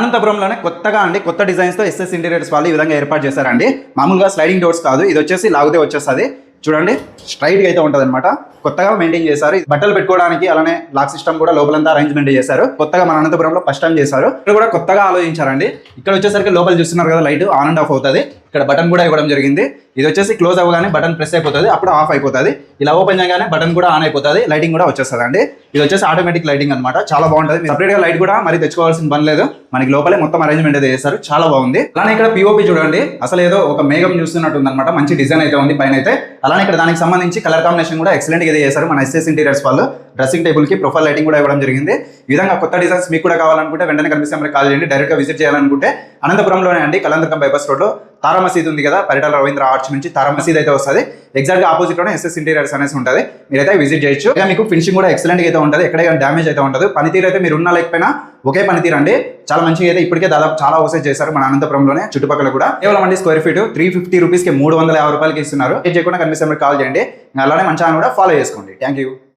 అనంతపురంలోనే కొత్తగా అండి కొత్త డిజైన్స్తో ఎస్ఎస్ ఇంటీరియర్స్ వాళ్ళు ఈ విధంగా ఏర్పాటు చేశారండి. మామూలుగా స్లైడింగ్ డోర్స్ కాదు ఇది వచ్చేసి లాగితే వచ్చేస్తుంది. చూడండి స్ట్రైట్గా అయితే ఉంటుంది అనమాట కొత్తగా మెయింటైన్ చేశారు. ఇది బట్టలు పెట్టుకోవడానికి అలానే లాక్ సిస్టమ్ కూడా లోపలంతా అరేంజ్మెంట్ చేశారు. కొత్తగా మన అనంతపురంలో ఫస్ట్ టైం చేశారు. ఇక్కడ కూడా కొత్తగా ఆలోచించారండి. ఇక్కడ వచ్చేసరికి లోపల చూస్తున్నారు కదా లైట్ ఆన్ అండ్ ఆఫ్ అవుతుంది. ఇక్కడ బటన్ కూడా ఇవ్వడం జరిగింది. ఇది వచ్చేసి క్లోజ్ అవ్వగానే బటన్ ప్రెస్ అయిపోతుంది అప్పుడు ఆఫ్ అయిపోతుంది. ఇలా ఓపెన్ చేయగానే బటన్ కూడా ఆన్ అయిపోతుంది లైటింగ్ కూడా వచ్చేస్తుంది అండి ఇది వచ్చేసి ఆటోమేటిక్ లైటింగ్ అనమాట చాలా బాగుంటుంది. సపరేట్గా లైట్ కూడా మరి తెచ్చుకోవాల్సిన పని లేదు. మనకి లోపలే మొత్తం అరేంజ్మెంట్ అయితే చేశారు చాలా బాగుంది. అలానే ఇక్కడ పిఓపి చూడండి. అసలు ఏదో ఒక మేఘం చూస్తున్నట్టు ఉందన్నమాట మంచి డిజైన్ అయితే ఉంది పైన అయితే అలానే ఇక్కడ దానికి సంబంధించి కలర్ కాంబినేషన్ కూడా ఎక్సలెంట్గా చేశారు మన ఎస్ఎస్ ఇంటీరియర్స్ వాళ్ళు. డ్రెస్సింగ్ టేబుల్కి ప్రొఫైల్ లైటింగ్ కూడా ఇవ్వడం జరిగింది. ఈ విధంగా కొత్త డిజైన్స్ మీకు కూడా కావాలనుకుంటే వెంటనే కనిపిస్తే మరి కాల్ చేయండి. డైరెక్ట్గా విజిట్ చేయాలనుకుంటే అనంతపురంలోనే అండి కలందకం బైపాస్ రోడ్ తారా మసీద్ ఉంది కదా పరిటాల రవీంద్ర ఆర్చ్ నుంచి తారా మసీద్ అయితే వస్తుంది. ఎగ్జాక్ట్గా ఆపోజిట్లోనే ఎస్ఎస్ ఇంటీరియర్స్ అనేసి ఉంటుంది. మీరైతే విజిట్ చేయొచ్చు. ఇంకా మీకు ఫినిషింగ్ కూడా ఎక్సలెంట్ అయితే ఉంటుంది. ఎక్కడైనా డ్యామేజ్ అయితే ఉండదు. పనితీరు అయితే మీరు ఉన్న లేకపోయినా ఒకే పనితీరు అండి. చాలా మంచిగా అయితే ఇప్పటికే దాదాపు చాలా ఓసేజ్ చేశారు మన అనంతపురంలోనే చుట్టుపక్కల కూడా. కేవలం అండి స్క్వేర్ ఫీట్ త్రీ ఫిఫ్టీ రూపీస్కి మూడు వందల యాభై రూపాయలకి ఇస్తున్నారు. ఇది చేయకుండా కనిపిస్తే మీరు కాల్ చేయండి. అలానే మన ఛానల్ కూడా ఫాలో చేసుకోండి. Thank you